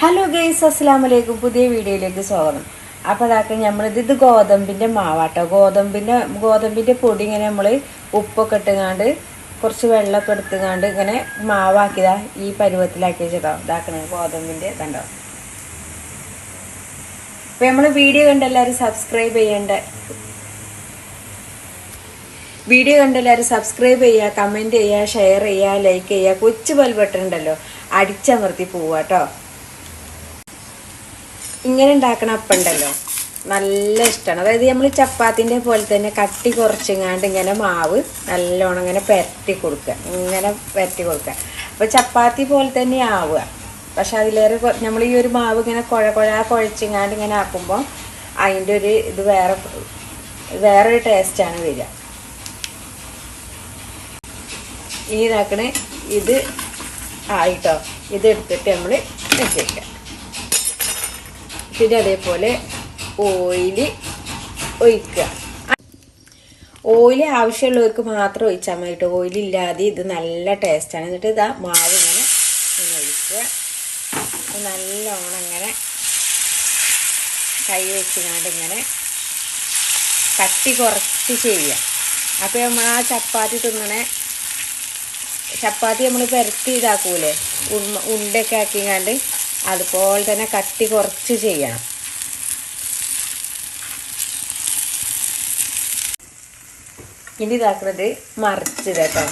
Hello guys അസ്സാം വലൈക്കും പുതിയ വീഡിയോയിലേക്ക് സ്വാഗതം. അപ്പോൾ അതൊക്കെ നമ്മളിത് ഇത് ഗോതമ്പിന്റെ മാവാട്ടോ. ഗോതമ്പിന്റെ ഗോതമ്പിന്റെ പൊടി ഇങ്ങനെ നമ്മൾ ഉപ്പൊക്കെ ഇട്ടുങ്ങാണ്ട് കുറച്ച് വെള്ളമൊക്കെ എടുത്തുങ്ങാണ്ട് ഇങ്ങനെ മാവാക്കിയതാ ഈ പരുവത്തിലാക്കി വെച്ചതോ. ഇതാക്കണ ഗോതമ്പിന്റെ കണ്ടോ? അപ്പോൾ നമ്മൾ വീഡിയോ കണ്ട് എല്ലാവരും സബ്സ്ക്രൈബ് ചെയ്യേണ്ട? വീഡിയോ കണ്ട് എല്ലാവരും സബ്സ്ക്രൈബ് ചെയ്യുക കമന്റ് ചെയ്യുക ഷെയർ ചെയ്യുക ലൈക്ക് ചെയ്യുക കൊച്ചു ബെൽ ബട്ടൺ ഉണ്ടല്ലോ. അടിച്ചമർത്തി പോവുക കേട്ടോ ഇങ്ങനെ ഉണ്ടാക്കണ അപ്പുണ്ടല്ലോ. നല്ല ഇഷ്ടമാണ് അതായത് നമ്മൾ ചപ്പാത്തിന്റെ പോലെ തന്നെ കട്ടി കുറച്ചിങ്ങാണ്ട് ഇങ്ങനെ മാവ് നല്ലോണം ഇങ്ങനെ പെരട്ടി കൊടുക്കുക. ഇങ്ങനെ പെരട്ടി കൊടുക്കുക. അപ്പോൾ ചപ്പാത്തി പോലെ തന്നെ ആവുക. പക്ഷെ അതിലേറെ നമ്മൾ ഈ ഒരു മാവ് ഇങ്ങനെ കുഴ കുഴ കുഴച്ചിങ്ങാണ്ട് ഇങ്ങനെ ആക്കുമ്പോൾ അതിന്റെ ഒരു ഇത് വേറെ വേറൊരു ടേസ്റ്റാണ് വരിക. ഈ ഇതാക്കണേ ഇത് ആയിട്ടോ ഇത് എടുത്തിട്ട് നമ്മൾ വെച്ചേക്കാം. പിന്നെ അതേപോലെ ഓയിൽ ഒഴിക്കുക. ഓയിൽ ആവശ്യമുള്ളവർക്ക് മാത്രം ഒഴിച്ചാൽ മതി കേട്ടോ. ഓയിലില്ലാതെ ഇത് നല്ല ടേസ്റ്റാണ് എന്നിട്ട് ഇതാ മാവ് ഇങ്ങനെ ഒഴിക്കുക. നല്ലോണം ഇങ്ങനെ കൈ വെച്ചുകൊണ്ട് ഇങ്ങനെ കട്ടി കുറച്ച് ചെയ്യുക. അപ്പോൾ നമ്മൾ ആ ചപ്പാത്തി തിന്നണേ ചപ്പാത്തി നമ്മൾ പെരട്ടി ഇതാക്കൂലേ? ഉണ്ട ഉണ്ടൊക്കെ ആക്കിങ്ങാണ്ട് അതുപോലെ തന്നെ കട്ടി കുറച്ച് ചെയ്യണം. ഇനി ഇതാക്കുന്നത് മറിച്ചത് കേട്ടോ.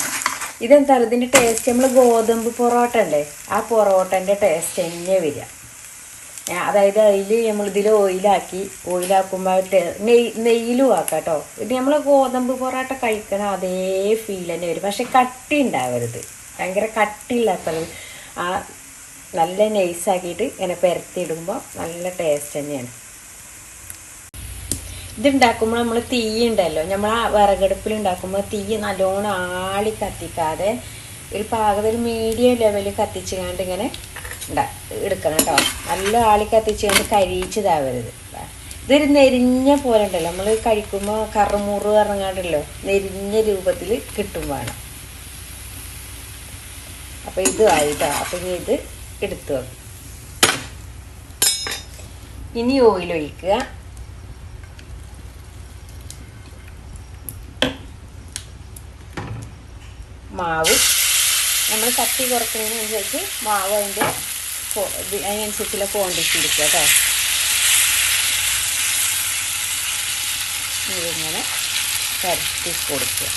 ഇതെന്താ ഇതിന്റെ ടേസ്റ്റ് നമ്മൾ ഗോതമ്പ് പൊറോട്ട ഉണ്ടേ ആ പൊറോട്ടന്റെ ടേസ്റ്റ് തന്നെ വരിക. അതായത് അതിൽ നമ്മൾ ഇതിൽ ഓയിലാക്കി ഓയിലാക്കുമ്പോൾ നെയ് നെയ്യിലും ആക്കാം കേട്ടോ. ഇത് നമ്മൾ ഗോതമ്പ് പൊറോട്ട കഴിക്കണ അതേ ഫീൽ തന്നെ വരും. പക്ഷെ കട്ടി ഉണ്ടാവരുത്. ഭയങ്കര കട്ടിയില്ലാത്ത ആ നല്ല നൈസാക്കിയിട്ട് ഇങ്ങനെ പെരത്തിയിടുമ്പോൾ നല്ല ടേസ്റ്റ് തന്നെയാണ്. ഇതുണ്ടാക്കുമ്പോൾ നമ്മൾ തീ ഉണ്ടല്ലോ. നമ്മൾ ആ വിറകടുപ്പിൽ ഉണ്ടാക്കുമ്പോൾ തീ നല്ലോണം ആളി കത്തിക്കാതെ ഒരു പാകത്തിൽ മീഡിയം ലെവലിൽ കത്തിച്ചുകൊണ്ട് ഇങ്ങനെ എടുക്കണം കേട്ടോ നല്ല ആളി കത്തിച്ചുകൊണ്ട് കരിയിച്ചതാവരുത് ഇതൊരു നെരിഞ്ഞ പോലെ ഉണ്ടല്ലോ. നമ്മൾ കഴിക്കുമ്പോൾ കറുമുറു ഇറങ്ങാണ്ടല്ലോ നെരിഞ്ഞ രൂപത്തിൽ കിട്ടും വേണം. അപ്പോൾ ഇതും ആയിട്ടോ അപ്പം ഇത് എടുത്തു ഇനി ഓയിൽ ഒഴിക്കുക. മാവ് നമ്മൾ കട്ടി കുറക്കുന്നതിനനുസരിച്ച് മാവ് അതിന്റെ അതിനനുസരിച്ചുള്ള ക്വാണ്ടിറ്റി എടുക്കുക കേട്ടോ. ഇതിങ്ങനെ പരത്തി കൊടുക്കുക.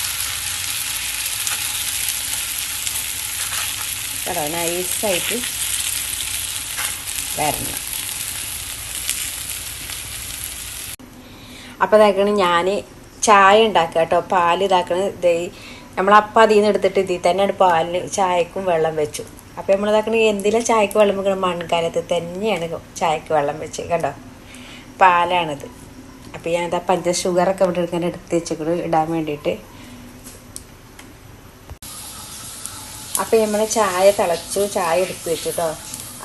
കേട്ടോ നൈസായിട്ട് വരണം അപ്പോൾ ഇതാക്കണ ഞാൻ ചായ ഉണ്ടാക്കുക കേട്ടോ. പാൽ ഇതാക്കണ ഇത് നമ്മൾ അപ്പം അതിൽ നിന്ന് എടുത്തിട്ട് ഇതിൽ തന്നെയാണ് പാലിന് ചായക്കും വെള്ളം വെച്ചു. അപ്പോൾ നമ്മൾ ഇതാക്കണ എന്തിലും ചായക്ക് വെള്ളം വെക്കണം മൺകാലത്ത് തന്നെയാണ് ചായക്ക് വെള്ളം വെച്ച് കണ്ടോ? പാലാണിത്. അപ്പോൾ ഞാൻ ഇതാ പഞ്ച ഷുഗറൊക്കെ ഇവിടെ എടുക്കാൻ എടുത്ത് വെച്ചിട്ട് ഇടാൻ വേണ്ടിയിട്ട്. അപ്പോൾ നമ്മൾ ചായ തിളച്ചു ചായ എടുത്ത് വെച്ചു കേട്ടോ.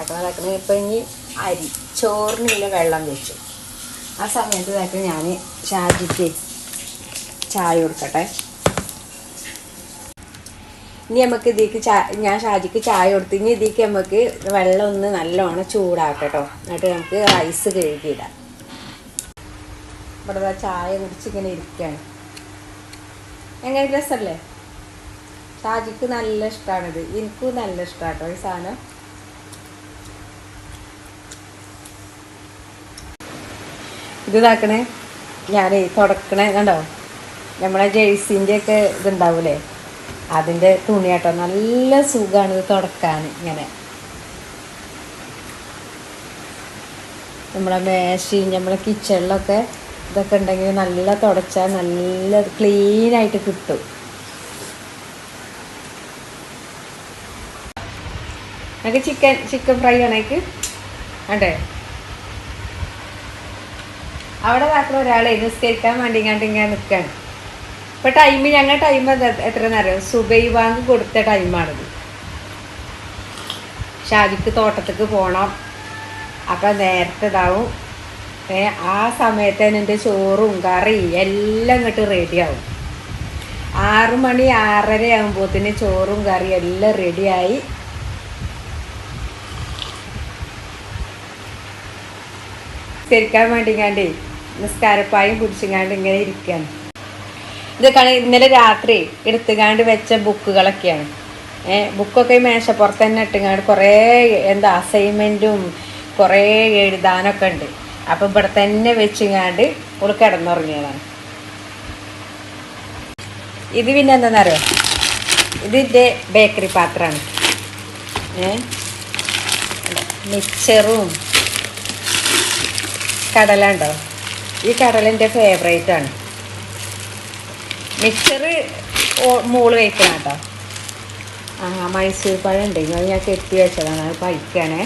അപ്പം അതാക്കണ ഇപ്പം ഇനി അരി ചോറിനുള്ള വെള്ളം വെച്ചു. ആ സമയത്ത് ഇതാക്കണ ഞാൻ ഷാജിക്ക് ചായ കൊടുക്കട്ടെ. ഇനി നമുക്ക് ഇതിക്ക് ഞാൻ ഷാജിക്ക് ചായ കൊടുത്ത് ഇനി ഇതിക്ക് നമുക്ക് വെള്ളം ഒന്ന് നല്ലോണം ചൂടാക്കട്ടോ. എന്നിട്ട് നമുക്ക് റൈസ് കഴുകിയിടാം ഇവിടെ ചായ കുടിച്ച് ഇങ്ങനെ ഇരിക്കുകയാണ് എങ്ങനെ രസമല്ലേ ഷാജിക്ക് നല്ല ഇഷ്ടമാണിത് എനിക്കും നല്ല ഇഷ്ടമാണ് കേട്ടോ ഈ സാധനം. ഇത് ഇതാക്കണേ? ഞാൻ തുടക്കണേ കണ്ടോ? നമ്മളെ ജേഴ്സിന്റെ ഒക്കെ ഇതുണ്ടാവൂലേ? അതിന്റെ തുണിയാട്ടോ നല്ല സുഖമാണ് ഇത് തുടക്കാൻ ഇങ്ങനെ. നമ്മളെ മേശയും നമ്മളെ കിച്ചണിലൊക്കെ ഇതൊക്കെ ഉണ്ടെങ്കിൽ നല്ല തുടച്ചാൽ നല്ല ക്ലീനായിട്ട് കിട്ടും. നമുക്ക് ചിക്കൻ ചിക്കൻ ഫ്രൈ ആണേക്ക്. അണ്ടേ അവിടെ മാത്രം ഒരാളെ നിസ്കരിക്കാൻ വേണ്ടി കണ്ട് ഇങ്ങനെ നിൽക്കുകയാണ് ഇപ്പം ടൈം ഞങ്ങൾ ടൈം എത്ര നേരം സുബൈ ബാങ്ക് കൊടുത്ത ടൈമാണിത് ഷാജിക്ക് തോട്ടത്തേക്ക് പോകണം അപ്പം നേരത്തെ ഇതാവും. ആ സമയത്ത് തന്നെ എന്റെ ചോറും കറി എല്ലാം ഇങ്ങോട്ട് റെഡിയാവും ആറു മണി ആറര ആകുമ്പോത്തിന് ചോറും കറി എല്ലാം റെഡിയായി നിസ്കരിക്കാൻ വേണ്ടിങ്ങാണ്ട് നിസ്കാരപ്പായും കുടിച്ചിങ്ങാണ്ട് ഇങ്ങനെ ഇരിക്കുകയാണ് ഇതൊക്കെയാണ് ഇന്നലെ രാത്രി എടുത്തുകാണ്ട് വെച്ച ബുക്കുകളൊക്കെയാണ്. ബുക്കൊക്കെ മേശപ്പുറത്ത് തന്നെ ഇട്ടുകാണ്ട് കുറേ എന്താ അസൈൻമെന്റും കുറേ എഴുതാനൊക്കെ ഉണ്ട്. അപ്പം ഇവിടെ തന്നെ വെച്ചുകാണ്ട് ഓൾ കിടന്നുറങ്ങിയതാണ്. ഇത് പിന്നെ എന്താണെന്നറിയോ ഇതിന്റെ ബേക്കറി പാത്രമാണ്. മിക്സറും കടല ഉണ്ടോ? ഈ കടലിന്റെ ഫേവറേറ്റ് ആണ്. മിക്സർ മൂൾ കഴിക്കണം കേട്ടോ. ആ മൈസൂർ പഴം ഉണ്ട്. അത് ഞാൻ കെട്ടി വെച്ചതാണ്. അത് പഴിക്കണേ.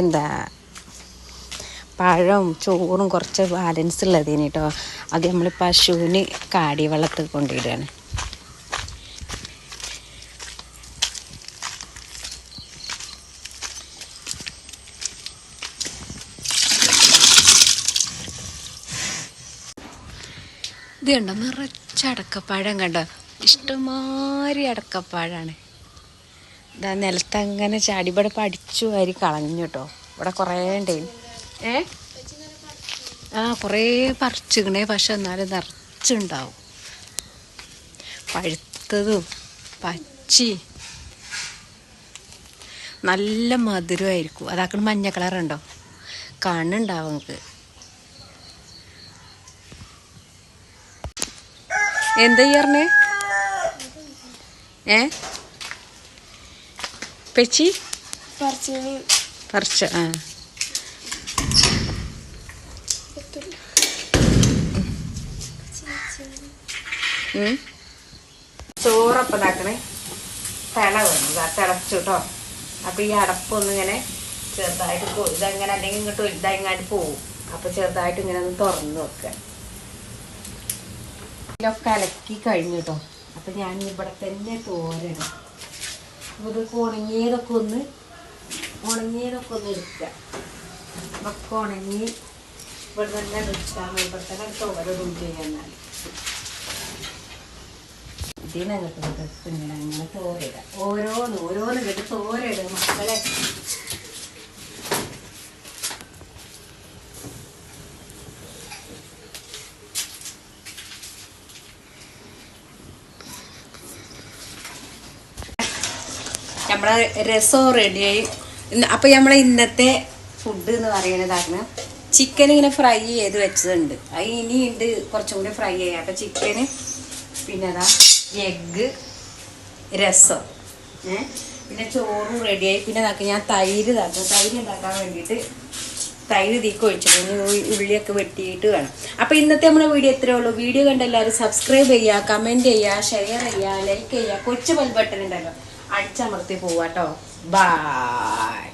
എന്താ പഴവും ചോറും കുറച്ച് ബാലൻസ് ഉള്ളതിന് കേട്ടോ. അത് നമ്മൾ പശുവിന് കാടി വെള്ളത്തിൽ കൊണ്ടിടുകയാണ് ഇത് കണ്ടോ നിറച്ച അടക്കപ്പാഴം കണ്ടോ? ഇഷ്ടമാതിരി അടക്കപ്പാഴാണ്. ഇതാ നിലത്ത് അങ്ങനെ ചാടി. ഇവിടെ പഠിച്ചു വാരി കളഞ്ഞു കേട്ടോ. ഇവിടെ കുറേ ഉണ്ടേ. ഏ? ആ കുറേ പറിച്ചിക്കണേ. പക്ഷെ എന്നാലും നിറച്ചുണ്ടാവും. പഴുത്തതും പച്ചി. നല്ല മധുരമായിരിക്കും. അതാക്കണ മഞ്ഞ കളറുണ്ടോ? കണ്ണുണ്ടാവും നമുക്ക്. എന്താ ഏ? പെച്ചി? പറിച്ച ആ. ചോറപ്പം ഇതാക്കണേ തിള വേണം. തിളച്ചു കേട്ടോ അപ്പം ഈ അടപ്പൊന്നും ഇങ്ങനെ ചെറുതായിട്ട് ഇതങ്ങനെ അല്ലെങ്കിൽ ഇങ്ങോട്ട് വലുതായിങ്ങാട്ട് പോവും. അപ്പം ചെറുതായിട്ട് ഇങ്ങനെ ഒന്ന് തുറന്നു വെക്കുക ഇതിലൊക്കെ അലക്കി കഴിഞ്ഞു കേട്ടോ അപ്പം ഞാൻ ഇവിടെ തന്നെ തോരണം. അപ്പോൾ ഇതൊക്കെ ഉണങ്ങിയതൊക്കെ ഒന്ന് ഉണങ്ങിയതൊക്കെ ഒന്ന് എടുക്കുക. ഒക്കെ ഉണങ്ങി ഇവിടെ തന്നെ എടുക്കാം ഇവിടെ തന്നെ തോരടും ചെയ്യാന്നാൽ ഇതിനകത്ത് ഇങ്ങനെ അങ്ങനെ തോരയിടുക. ഓരോന്ന് ഓരോന്ന് കേട്ട് തോരയിടുക മക്കളെ. നമ്മളെ രസം റെഡിയായി അപ്പം നമ്മളെ ഇന്നത്തെ ഫുഡ് എന്ന് പറയുന്നതാണ് ചിക്കൻ ഇങ്ങനെ ഫ്രൈ ചെയ്ത് വെച്ചതുണ്ട്. അത് ഇനിയുണ്ട് കുറച്ചും കൂടി ഫ്രൈ ചെയ്യാം. അപ്പം ചിക്കന് പിന്നെ അതാ എഗ്ഗ് രസം. പിന്നെ ചോറും റെഡിയായി പിന്നെ ഇതാക്കി ഞാൻ തൈര് ഇതാക്കും. തൈര് ഉണ്ടാക്കാൻ വേണ്ടിയിട്ട് തൈര് തീക്ക് ഒഴിച്ചിട്ട് ഉള്ളിയൊക്കെ വെട്ടിയിട്ട് വേണം. അപ്പോൾ ഇന്നത്തെ നമ്മുടെ വീഡിയോ ഇത്രയേ ഉള്ളൂ. വീഡിയോ കണ്ട എല്ലാവരും സബ്സ്ക്രൈബ് ചെയ്യുക കമന്റ് ചെയ്യുക ഷെയർ ചെയ്യുക ലൈക്ക് ചെയ്യുക കൊച്ചു ബെൽ ബട്ടൺ ഉണ്ടല്ലോ അടിച്ചമർത്തി പോവാട്ടോ. ബായ്